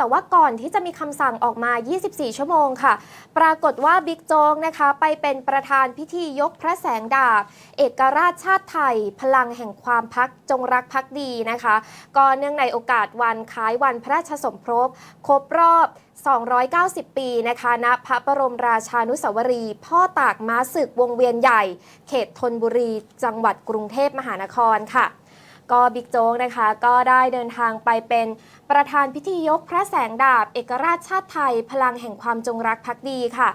แต่ว่าก่อนที่จะมีคำสั่งออกมา 24 ชั่วโมงค่ะ ปรากฏว่าบิ๊กโจ๊กนะคะ ไปเป็นประธานพิธียกพระแสงดาบ เอกราชชาติไทย พลังแห่งความพักจงรักภักดีนะคะ ก็เนื่องในโอกาสวันคล้ายวันพระราชสมภพครบรอบ 290 ปีนะคะณพระบรมราชานุสาวรีย์พ่อตากม้าศึกวงเวียนใหญ่ เขตธนบุรี จังหวัดกรุงเทพมหานครค่ะ ก็บิ๊กโจ๊กนะคะ ก็ได้เดินทางไปเป็นประธานพิธียกพระแสงดาบ เอกราชชาติไทย พลังแห่งความจงรักภักดีค่ะ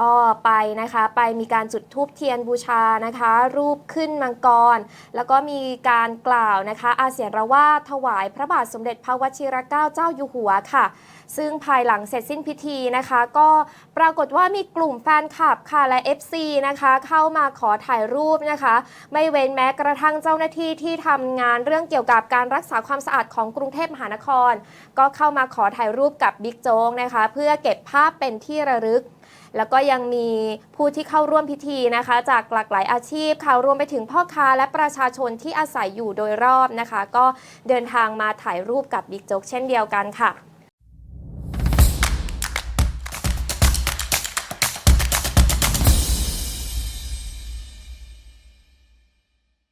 ก็ไปนะคะไปมีการจุดธูปเทียนบูชานะคะ รูปขึ้นมังกร แล้วก็มีการกล่าวนะคะ อาเสียนระว่าถวายพระบาทสมเด็จพระวชิรเกล้าเจ้าอยู่หัวค่ะ ซึ่งภายหลังเสร็จสิ้นพิธีนะคะ ก็ปรากฏว่ามีกลุ่มแฟนคลับค่ะและ FC นะคะเข้ามาขอถ่ายรูปนะคะ ไม่เว้นแม้กระทั่งเจ้าหน้าที่ที่ทำงานเรื่องเกี่ยวกับการรักษาความสะอาดของกรุงเทพมหานคร ก็เข้ามาขอถ่ายรูปกับบิ๊กโจ๊กนะคะ เพื่อเก็บภาพเป็นที่ระลึก แล้วก็ยังมีผู้ที่เข้าร่วมพิธีนะคะ จากหลากหลายอาชีพค่ะรวมไปถึงพ่อค้าและประชาชนที่อาศัยอยู่โดยรอบนะคะ ก็เดินทางมาถ่ายรูปกับบิ๊กโจ๊กเช่นเดียวกันค่ะ